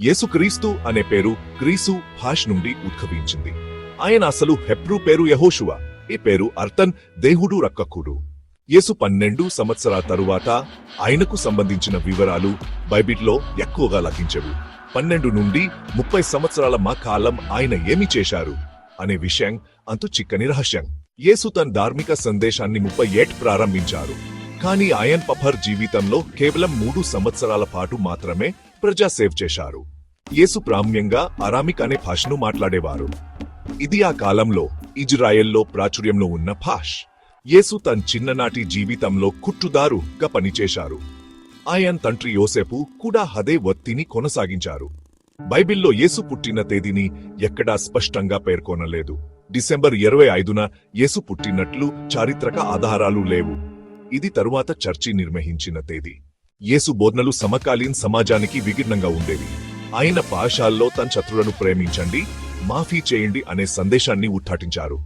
యేసుక్రీస్తు అనే పేరు క్రీసు భాష నుండి ఉద్భవించింది. ఆయన అసలు హెప్రూ పేరు యహోషువ ఈ పేరు అర్థం దేవుడు రక్కకుడు. యేసు పన్నెండు సంవత్సరాల తరువాత ఆయనకు సంబంధించిన వివరాలు బైబిల్లో ఎక్కువగా లభించవు. పన్నెండు నుండి ముప్పై సంవత్సరాల మా కాలం ఆయన ఏమి చేశారు అనే విషయం అంతు చిక్కని రహస్యం. యేసు తన ధార్మిక సందేశాన్ని ముప్పై ఏట్ ప్రారంభించారు. కానీ ఆయన్ పఫర్ జీవితంలో కేవలం మూడు సంవత్సరాల పాటు మాత్రమే ప్రజా సేవ్ చేశారు. యేసు ప్రామ్యంగా అరామిక్ అనే భాషను మాట్లాడేవారు. ఇది ఆ కాలంలో ఇజ్రాయెల్లో ప్రాచుర్యంలో ఉన్న భాష్. యేసు తన చిన్ననాటి జీవితంలో కుట్టుదారుగా పనిచేశారు. ఆయన తండ్రి యోసేపు కూడా అదే వత్తిని కొనసాగించారు. బైబిల్లో యేసు పుట్టిన తేదీని ఎక్కడా స్పష్టంగా పేర్కొనలేదు. డిసెంబర్ ఇరవై ఐదున యేసు పుట్టినట్లు చారిత్రక ఆధారాలు లేవు. ఇది తరువాత చర్చి నిర్వహించిన తేదీ. యేసు బోధనలు సమకాలీన సమాజానికి విభిన్నంగా ఉండేవి. ఆయన పాఠశాలలో తన శత్రులను ప్రేమించండి మాఫీ చేయండి అనే సందేశాన్ని ఉద్ఘాటించారు.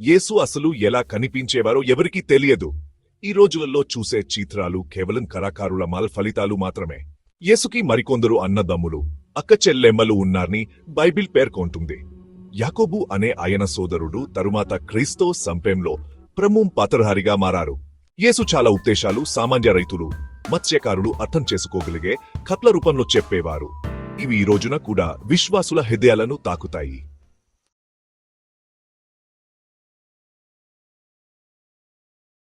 యేసు అసలు ఎలా కనిపించేవారో ఎవరికీ తెలియదు. ఈ రోజులలో చూసే చిత్రాలు కేవలం కళాకారుల మాల్ ఫలితాలు మాత్రమే. యేసుకి మరికొందరు అన్నదమ్ములు అక్క చెల్లెమ్మలు ఉన్నారని బైబిల్ పేర్కొంటుంది. యాకోబు అనే ఆయన సోదరుడు తరువాత క్రీస్తో సంపెంలో ప్రముం పాత్రధారిగా మారారు. యేసు చాలా ఉద్దేశాలు సామాన్య రైతులు మత్స్యకారులు అర్థం చేసుకోగలిగే కథల రూపంలో చెప్పేవారు. ఇవి ఈ రోజున కూడా విశ్వాసుల హృదయాలను తాకుతాయి.